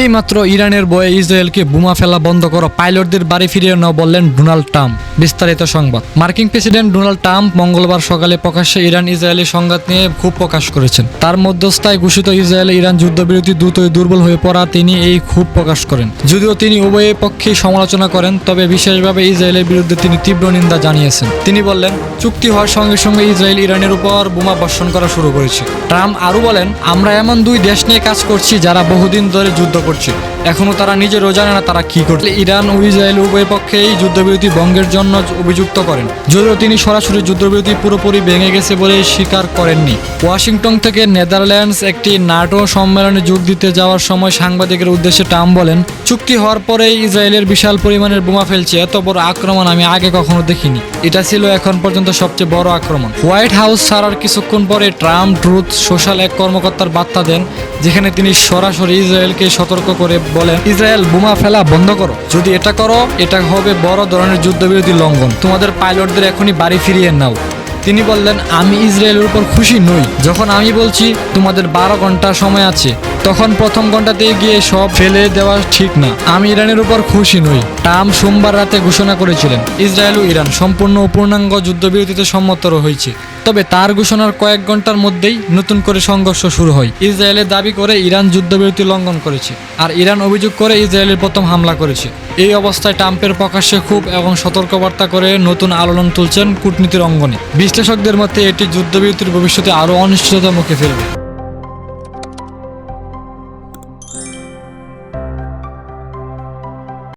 এই মাত্র ইরানের বয়ে ইসরায়েলকে বোমা ফেলা বন্ধ করো, পাইলটদের বাড়ি ফিরিয়ে নাও বললেন ডোনাল্ড ট্রাম্প। বিস্তারিত সংবাদ। মার্কিন প্রেসিডেন্ট ডোনাল্ড ট্রাম্প মঙ্গলবার সকালে প্রকাশ্যে ইরান ইসরায়েলি সংঘাত নিয়ে ক্ষোভ প্রকাশ করেছেন। তার মধ্যস্থায় ঘোষিত ইসরায়েল ইরান যুদ্ধবিরতি দ্রুতই দুর্বল হয়ে পড়া তিনি এই ক্ষোভ প্রকাশ করেন। যদিও তিনি উভয় পক্ষেই সমালোচনা করেন, তবে বিশেষভাবে ইসরায়েলের বিরুদ্ধে তিনি তীব্র নিন্দা জানিয়েছেন। তিনি বললেন, চুক্তি হওয়ার সঙ্গে সঙ্গে ইসরায়েল ইরানের উপর বোমা বর্ষণ করা শুরু করেছে। ট্রাম্প আরও বলেন, আমরা এমন দুই দেশ নিয়ে কাজ করছি যারা বহুদিন ধরে যুদ্ধ করছে। এখনও তারা নিজেরও জানে না, তারা কি করছে? ইরান ও ইসরায়েল উভয় পক্ষেই যুদ্ধবিরতি ভঙ্গের জন্য অভিযুক্ত করেন, যদিও তিনি সরাসরি যুদ্ধবিরতি পুরোপুরি ভেঙে গেছে বলে স্বীকার করেননি। ওয়াশিংটন থেকে নেদারল্যান্ডস একটি নাটো সম্মেলনে যোগ দিতে যাওয়ার সময় সাংবাদিকের উদ্দেশ্যে ট্রাম্প বলেন, চুক্তি হওয়ার পরেই ইসরায়েলের বিশাল পরিমাণের বোমা ফেলছে, এত বড় আক্রমণ আমি আগে কখনো দেখিনি। এটা ছিল এখন পর্যন্ত সবচেয়ে বড় আক্রমণ। হোয়াইট হাউস ছাড়ার কিছুক্ষণ পরে ট্রাম্প ট্রুথ সোশ্যাল এক কর্মকর্তার বার্তা দেন, যেখানে তিনি সরাসরি ইসরায়েলকে সতর্ক করে বলেন ইসরায়েল, বোমা ফেলা বন্ধ করো। যদি এটা করো, এটা হবে বড় ধরনের যুদ্ধবিরতি লঙ্ঘন। তোমাদের পাইলটদের এখনই বাড়ি ফিরিয়ে নাও। তিনি বললেন, আমি ইসরায়েলের উপর খুশি নই। যখন আমি বলছি, তোমাদের বারো ঘণ্টা সময় আছে, তখন প্রথম ঘন্টাতেই গিয়ে সব ফেলে দেওয়া ঠিক না। আমি ইরানের উপর খুশি নই। ট্রাম্প সোমবার রাতে ঘোষণা করেছিলেন, ইসরায়েল ও ইরান সম্পূর্ণ পূর্ণাঙ্গ যুদ্ধবিরতিতে সম্মত হয়েছে। তবে তার ঘোষণার কয়েক ঘণ্টার মধ্যেই নতুন করে সংঘর্ষ শুরু হয়। ইসরায়েলের দাবি করে ইরান যুদ্ধবিরতি লঙ্ঘন করেছে আর ইরান অভিযোগ করে ইসরায়েলের প্রথম হামলা করেছে। এই অবস্থায় ট্রাম্পের প্রকাশ্যে খুব এবং সতর্কবার্তা করে নতুন আলোড়ন তুলছেন কূটনীতির অঙ্গনে। বিশ্লেষকদের মতে এটি যুদ্ধবিরতির ভবিষ্যতে আরও অনিশ্চয়তার মুখে ফেলবে।